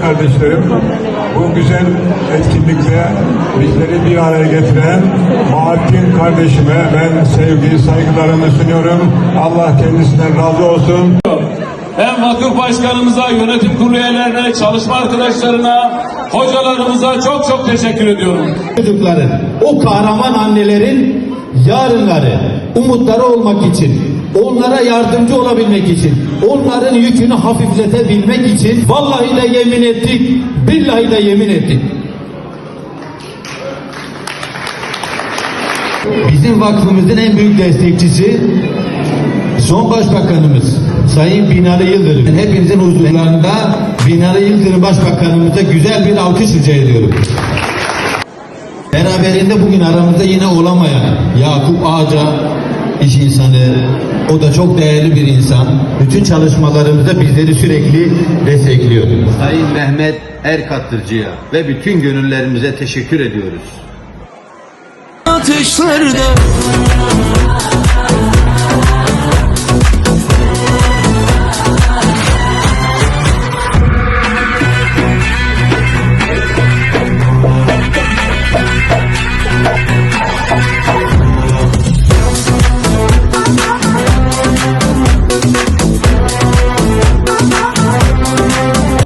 kardeşlerim. Bu güzel etkinlikte bizleri bir araya getiren Bahattin kardeşime ben sevgi, saygılarımı sunuyorum. Allah kendisinden razı olsun. Hem vakıf başkanımıza, yönetim kurulu üyelerine, çalışma arkadaşlarına, hocalarımıza çok çok teşekkür ediyorum. çocukların, o kahraman annelerin yarınları, umutları olmak için, onlara yardımcı olabilmek için, onların yükünü hafifletebilmek için vallahi de yemin ettik, billahi de yemin ettik. Bizim vakfımızın en büyük destekçisi son başbakanımız Sayın Binali Yıldırım. Hepinizin huzurlarında Binali Yıldırım başbakanımıza güzel bir alkış rica ediyorum. Beraberinde bugün aramızda yine olamayan Yakup Ağaca iş insanı, o da çok değerli bir insan. Bütün çalışmalarımızda bizleri sürekli destekliyor. Sayın Mehmet Erkatırcı'ya ve bütün gönüllerimize teşekkür ediyoruz. ateşlerde